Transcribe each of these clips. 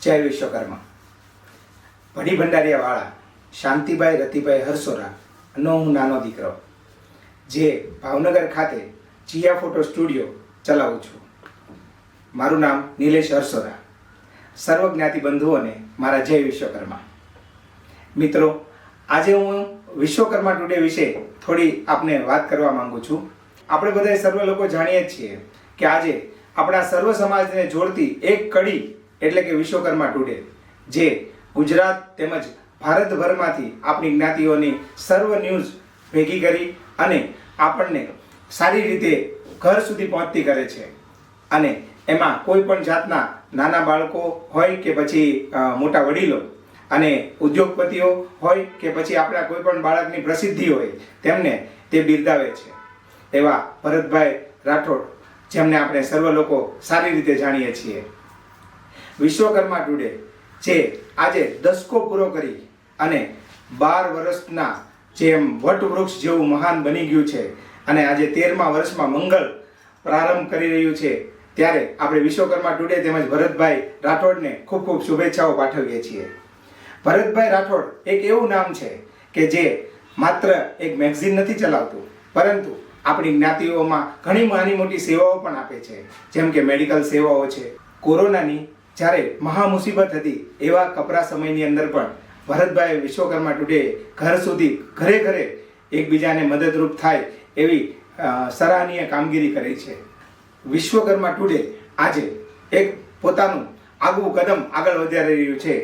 જય વિશ્વકર્મા. ભણી ભંડારીયાવાળા શાંતિભાઈ રતિભાઈ હરસોરા નો હું નાનો દીકરો, જે ભાવનગર ખાતે ચિયા ફોટો સ્ટુડિયો ચલાવું છું. મારું નામ નિલેશ હરસોરા. સર્વ જ્ઞાતિ બંધુઓને મારા જય વિશ્વકર્મા. મિત્રો, આજે હું વિશ્વકર્મા ટુડે વિશે થોડી આપને વાત કરવા માંગુ છું. આપણે બધા સર્વ લોકો જાણીએ જ છીએ કે આજે આપણા સર્વ સમાજને જોડતી એક કડી એટલે કે વિશ્વકર્મા ટુડે, જે ગુજરાત તેમજ ભારતભરમાંથી આપણી જ્ઞાતિઓની સર્વ ન્યૂઝ ભેગી કરી અને આપણને સારી રીતે ઘર સુધી પહોંચતી કરે છે. અને એમાં કોઈ પણ જાતના નાના બાળકો હોય કે પછી મોટા વડીલો અને ઉદ્યોગપતિઓ હોય કે પછી આપણા કોઈ પણ બાળકની પ્રસિદ્ધિ હોય, તેમને તે બિરદાવે છે. એવા ભરતભાઈ રાઠોડ જેમને આપણે સર્વ લોકો સારી રીતે જાણીએ છીએ. વિશ્વકર્મા ટુડે, જે આજે દસકો પૂરો કરી અને બાર વર્ષના જેમ વટવૃક્ષ જેવું મહાન બની ગયું છે અને આજે તેરમા વર્ષમાં મંગળ પ્રારંભ કરી રહ્યું છે, ત્યારે આપણે વિશ્વકર્મા ટુડે તેમજ ભરતભાઈ રાઠોડને ખૂબ ખૂબ શુભેચ્છાઓ પાઠવીએ છીએ. ભરતભાઈ રાઠોડ એક એવું નામ છે કે જે માત્ર એક મેગઝીન નથી ચલાવતું, પરંતુ આપણી જ્ઞાતિઓમાં ઘણી નાની મોટી સેવાઓ પણ આપે છે. જેમ કે મેડિકલ સેવાઓ છે, કોરોનાની જ્યારે મહા મુસીબત હતી, એવા કપરા સમયની અંદર પણ ભરતભાઈ વિશ્વકર્મા ટુડે ઘર સુધી ઘરે ઘરે એકબીજાને મદદરૂપ થાય એવી સરાહનીય કામગીરી કરી છે. વિશ્વકર્મા ટુડે આજે એક પોતાનું આગવું કદમ આગળ વધારી રહ્યું છે,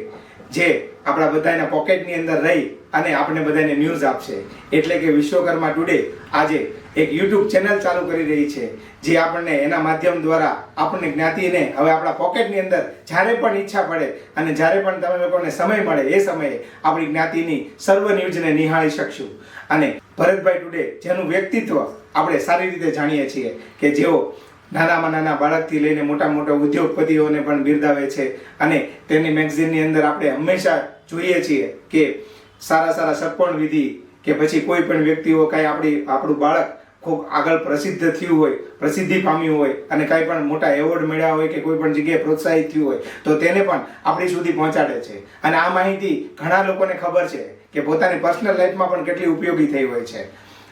જે આપણા બધાના પોકેટની અંદર રહી અને આપણે બધાને ન્યૂઝ આપશે. એટલે કે વિશ્વકર્મા ટુડે આજે એક યુટ્યુબ ચેનલ ચાલુ કરી રહી છે, જે આપણને એના માધ્યમ દ્વારા આપણને જ્ઞાતિને હવે આપણા પોકેટની અંદર જ્યારે પણ ઈચ્છા પડે અને જ્યારે પણ તમે લોકોને સમય મળે, એ સમયે આપણી જ્ઞાતિની સર્વ ન્યૂઝને નિહાળી શકશું. અને ભરતભાઈ ટુડે જેનું વ્યક્તિત્વ આપણે સારી રીતે જાણીએ છીએ કે જેઓ નાનામાં નાના બાળકથી લઈને મોટા મોટા ઉદ્યોગપતિઓને પણ બિરદાવે છે અને તેની મેગઝીનની અંદર આપણે હંમેશા જોઈએ છીએ કે સારા સારા સર્પણ વિધિ કે પછી કોઈ પણ વ્યક્તિઓ કાંઈ આપણી, આપણું બાળક ખૂબ આગળ પ્રસિદ્ધ થયું હોય, પ્રસિદ્ધિ પામ્યું હોય અને કાંઈ પણ મોટા એવોર્ડ મળ્યા હોય કે કોઈ પણ જગ્યાએ પ્રોત્સાહિત થયું હોય, તો તેને પણ આપણી સુધી પહોંચાડે છે. અને આ માહિતી ઘણા લોકોને ખબર છે કે પોતાની પર્સનલ લાઈફમાં પણ કેટલી ઉપયોગી થઈ હોય છે.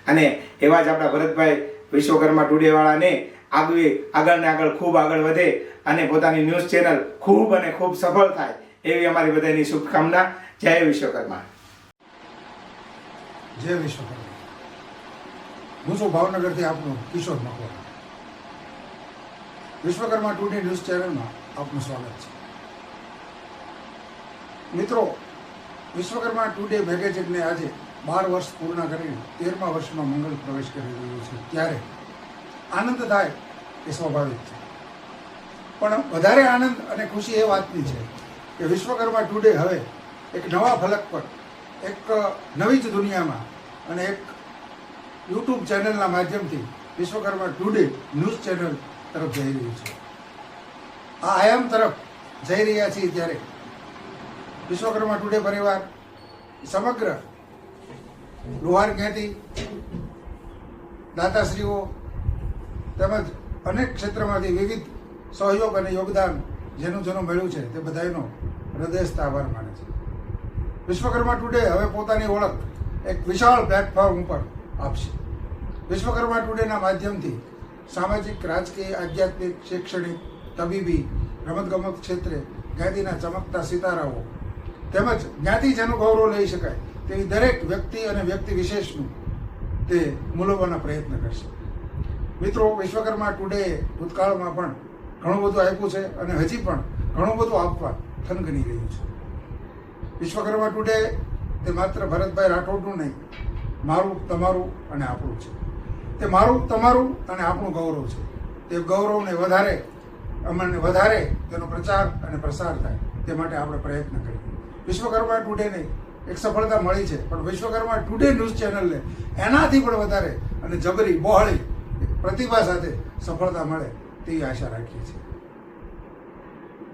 અને એવા જ આપણા ભરતભાઈ વિશ્વકર્મા ટુડેવાળાને આગળ આગળ ને આગળ ખૂબ આગળ વધે અને પોતાની ન્યૂઝ ચેનલ ખૂબ અને ખૂબ સફળ થાય, એવી અમારી બધાની શુભકામના. જય વિશ્વકર્મા. જય વિશ્વકર્મા. હું છું ભાવનગરથી આપનું કિશોર મકવાણા. વિશ્વકર્મા ટુડે ન્યૂઝ ચેનલમાં આપનું સ્વાગત છે. મિત્રો, વિશ્વકર્મા ટુડે મેગેઝિનને આજે બાર વર્ષ પૂર્ણ કરીને તેરમા વર્ષમાં મંગળ પ્રવેશ કરી રહ્યો છે. ત્યારે આનંદ થાય એ સ્વાભાવિક છે. પણ વધારે આનંદ અને ખુશી એ વાતની છે કે વિશ્વકર્મા ટુડે હવે એક નવા ફલક પર, એક નવી જ દુનિયામાં અને એક યુટ્યુબ ચેનલના માધ્યમથી વિશ્વકર્મા ટુડે ન્યૂઝ ચેનલ તરફ જઈ રહ્યું છે. આ આયામ તરફ જઈ રહ્યા છીએ ત્યારે વિશ્વકર્મા ટુડે પરિવાર, સમગ્ર લુહાર જ્ઞાતિ દાતાશ્રીઓ તેમજ અનેક ક્ષેત્રમાંથી વિવિધ સહયોગ અને યોગદાન જેનું જેનું મળ્યું છે તે બધાનો હૃદયસ્થ આભાર માને છે. વિશ્વકર્મા ટુડે હવે પોતાની ઓળખ એક વિશાળ પ્લેટફોર્મ ઉપર આપશે. વિશ્વકર્મા ટુડેના માધ્યમથી સામાજિક, રાજકીય, આધ્યાત્મિક, શૈક્ષણિક તબીબી, રમતગમત ક્ષેત્રે જ્ઞાતિના ચમકતા સિતારાઓ તેમજ જ્ઞાતિ જેનું ગૌરવ લઈ શકાય તેવી દરેક વ્યક્તિ અને વ્યક્તિ વિશેષનું તે મૂલવવાના પ્રયત્ન કરશે. મિત્રો, વિશ્વકર્મા ટુડે ભૂતકાળમાં પણ ઘણું બધું આપ્યું છે અને હજી પણ ઘણું બધું આપવા થનગની રહ્યું છે. વિશ્વકર્મા ટુડે તે માત્ર ભરતભાઈ રાઠોડનું નહીં, મારું, તમારું અને આપણું છે. તે મારું, તમારું અને આપણું ગૌરવ છે. તે ગૌરવને વધારે અમને વધારે તેનો પ્રચાર અને પ્રસાર થાય. તે માટે આપણે પ્રયત્ન કરીએ. વિશ્વકર્મા ટુડેને એક સફળતા મળી છે. પણ વિશ્વકર્મા ટુડે ન્યૂઝ ચેનલને એનાથી પણ વધારે અને જબરી, બહોળી પ્રતિભા સાથે સફળતા મળે તેવી આશા રાખીએ છીએ.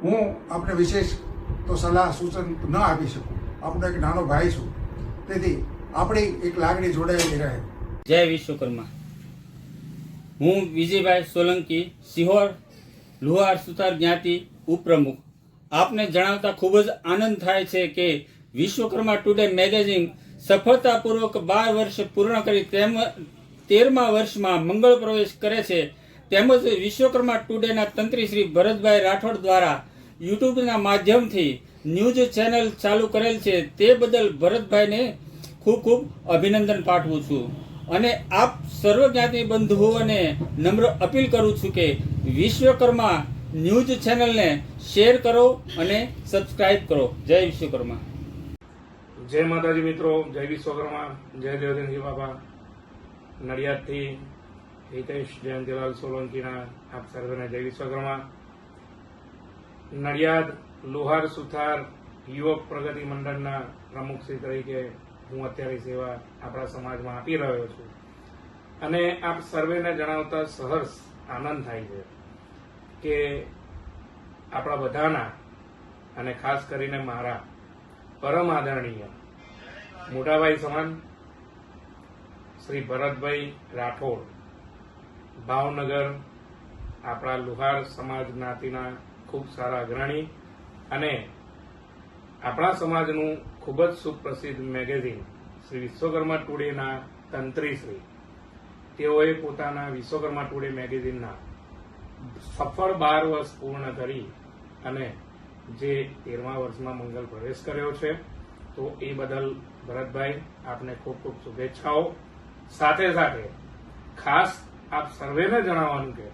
હું આપને વિશેષ તો સલાહ, સૂચન ન આપી શકું. આપણો એક નાનો ભાઈ છું. તેથી આપણી એક લાગણી જોડાયેલી રહે. જય વિશ્વકર્મા. હું વિજયભાઈ સોલંકી, સિહોર, લુહાર સુતાર જ્ઞાતિ, ઉપપ્રમુખ. આપને જણાવતા ખૂબ જ આનંદ થાય છે કે વિશ્વકર્મા ટુડે મેગેઝિન સફળતાપૂર્વક બાર વર્ષ પૂર્ણ કરી તેમ તેરમા વર્ષમાં મંગળ પ્રવેશ કરે છે. તેમજ વિશ્વકર્મા ટુડેના તંત્રી શ્રી ભરતભાઈ રાઠોડ દ્વારા યુટ્યુબના માધ્યમથી ન્યૂઝ ચેનલ ચાલુ કરેલ છે. તે બદલ ભરતભાઈને ખૂબ ખૂબ અભિનંદન પાઠવું છું. અને આપ સર્વ જ્ઞાતિ બંધુઓને નમ્ર અપીલ કરું છું કે વિશ્વકર્મા ન્યૂઝ ચેનલને શેર કરો અને સબસ્ક્રાઇબ કરો. જય વિશ્વકર્મા. જય માતાજી મિત્રો, જય વિશ્વકર્મા, જય દેવદેવજી બાબા નડિયાદથી હિતેશ જયંતિલાલ સોલંકીના આપ સર્વેને જય વિશ્વકર્મા. નડિયાદ લોહાર સુથાર યુવક પ્રગતિ મંડળના પ્રમુખશ્રી તરીકે હું અત્યારે સેવા આપણા સમાજમાં આપી રહ્યો છું. અને આપ સર્વેને જણાવતા સહર્ષ આનંદ થાય છે કે આપણા બધાના અને ખાસ કરીને મારા પરમ આદરણીય મોટાભાઈ સમાન શ્રી ભરતભાઈ રાઠોડ, ભાવનગર આપણા લુહાર સમાજ જ્ઞાતિના ખૂબ સારા અગ્રણી અને આપણા સમાજનું ખૂબ જ સુપ્રસિદ્ધ મેગેઝિન શ્રી વિશ્વકર્મા ટુડેના તંત્રી શ્રી. તેઓએ પોતાના વિશ્વકર્મા ટુડે મેગેઝિનના સફળ બાર વર્ષ પૂર્ણ કરી અને જે તેરમા વર્ષમાં મંગલ પ્રવેશ કર્યો છે. તો એ બદલ ભરતભાઈ, આપને ખૂબ ખૂબ શુભેચ્છાઓ. સાથે સાથે ખાસ આપ સર્વેને જણાવવાનું કે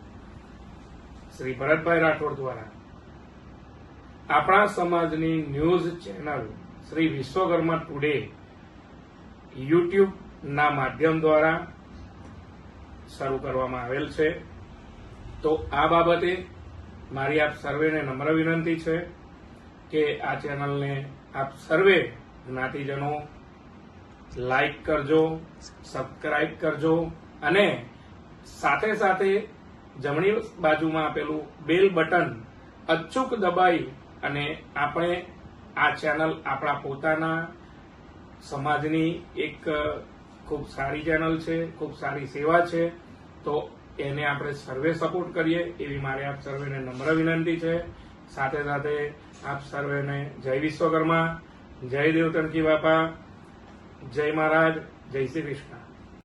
શ્રી ભરતભાઈ રાઠોડ દ્વારા આપણા સમાજની news channel Shri Vishwakarma today યુટ્યુબના માધ્યમ દ્વારા શરૂ કરવામાં આવેલ છે. તો આ બાબતે મારી આપ સર્વેને નમ્ર વિનંતી છે કે આ ચેનલને આપ સર્વે જ્ઞાતિજનો લાઈક કરજો, સબસ્ક્રાઇબ કરજો અને સાથે સાથે જમણી બાજુમાં આપેલું બેલ બટન અચૂક દબાઈ અને આપણે આ ચેનલ આપણા પોતાના સમાજની એક ખૂબ સારી ચેનલ છે, ખૂબ સારી સેવા છે, તો એને આપણે સર્વે સપોર્ટ કરીએ એવી મારે આપ સર્વેને નમ્ર વિનંતી છે. સાથે સાથે આપ સર્વેને જય વિશ્વકર્મા, જય દેવતનકી બાપા, જય મહારાજ, જય શ્રી કૃષ્ણ.